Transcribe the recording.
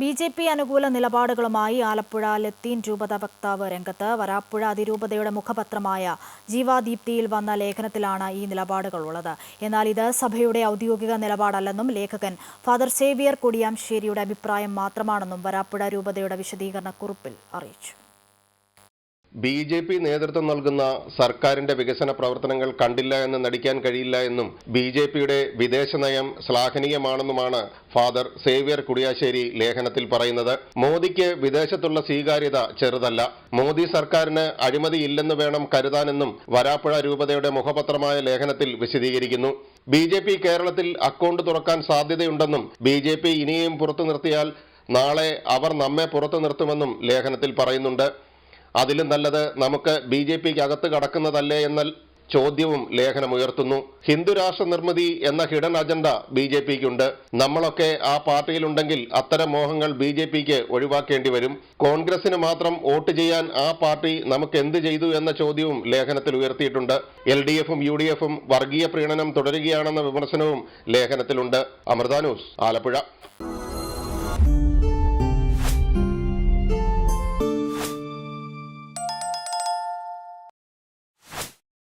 B J P അനുകൂല നിലപാടുകളുമായി ആലപ്പുഴ ലത്തീൻ രൂപത വക്താവ് രംഗത്ത് വരാപ്പുഴ അതിരൂപതയുടെ മുഖപത്രമായ ജീവാദീപ്തിയിൽ വന്ന ലേഖനത്തിലാണ് ഈ നിലപാടുകൾ ഉള്ളത് എന്നാൽ ഇത് സഭയുടെ ഔദ്യോഗിക നിലപാടല്ലെന്നും ലേഖകൻ ഫാദർ സേവിയർ കൊടിയാംശേരിയുടെ അഭിപ്രായം മാത്രമാണെന്നും വരാപ്പുഴ രൂപതയുടെ വിശദീകരണക്കുറിപ്പിൽ അറിയിച്ചു. ബി ജെ പി നേതൃത്വം നൽകുന്ന സർക്കാരിന്റെ വികസന പ്രവർത്തനങ്ങൾ കണ്ടില്ല എന്ന് നടിക്കാൻ കഴിയില്ല എന്നും ബി ജെ പിയുടെ വിദേശ നയം ശ്ലാഘനീയമാണെന്നുമാണ് ഫാദർ സേവ്യർ കുടിയാശ്ശേരി ലേഖനത്തിൽ പറയുന്നത്. മോദിക്ക് വിദേശത്തുള്ള സ്വീകാര്യത ചെറുതല്ല. മോദി സർക്കാരിന് അഴിമതിയില്ലെന്ന് വേണം കരുതാനെന്നും വരാപ്പുഴ രൂപതയുടെ മുഖപത്രമായ ലേഖനത്തിൽ വിശദീകരിക്കുന്നു. ബി ജെ പി കേരളത്തിൽ അക്കൗണ്ട് തുറക്കാൻ സാധ്യതയുണ്ടെന്നും ബി ജെ പി ഇനിയും പുറത്തു നിർത്തിയാൽ നാളെ അവർ നമ്മെ പുറത്തു നിർത്തുമെന്നും ലേഖനത്തിൽ പറയുന്നുണ്ട്. അതിലും നല്ലത് നമുക്ക് ബി ജെ പിക്ക് അകത്ത് കടക്കുന്നതല്ലേ എന്ന ചോദ്യവും ലേഖനം ഉയർത്തുന്നു. ഹിന്ദുരാഷ്ട്ര നിർമ്മിതി എന്ന ഹിഡൻ അജണ്ട ബി ജെ പിക്കുണ്ട്. നമ്മളൊക്കെ ആ പാർട്ടിയിലുണ്ടെങ്കിൽ അത്തരം മോഹങ്ങൾ ബി ജെ പിക്ക് ഒഴിവാക്കേണ്ടി വരും. കോൺഗ്രസിന് മാത്രം വോട്ട് ചെയ്യാൻ ആ പാർട്ടി നമുക്ക് എന്ത് ചെയ്തു എന്ന ചോദ്യവും ലേഖനത്തിൽ ഉയർത്തിയിട്ടുണ്ട്. എൽ ഡി എഫും യു ഡി എഫും വർഗീയ പ്രീണനം തുടരുകയാണെന്ന വിമർശനവും ലേഖനത്തിലുണ്ട്. അമൃത ന്യൂസ് ആലപ്പുഴ.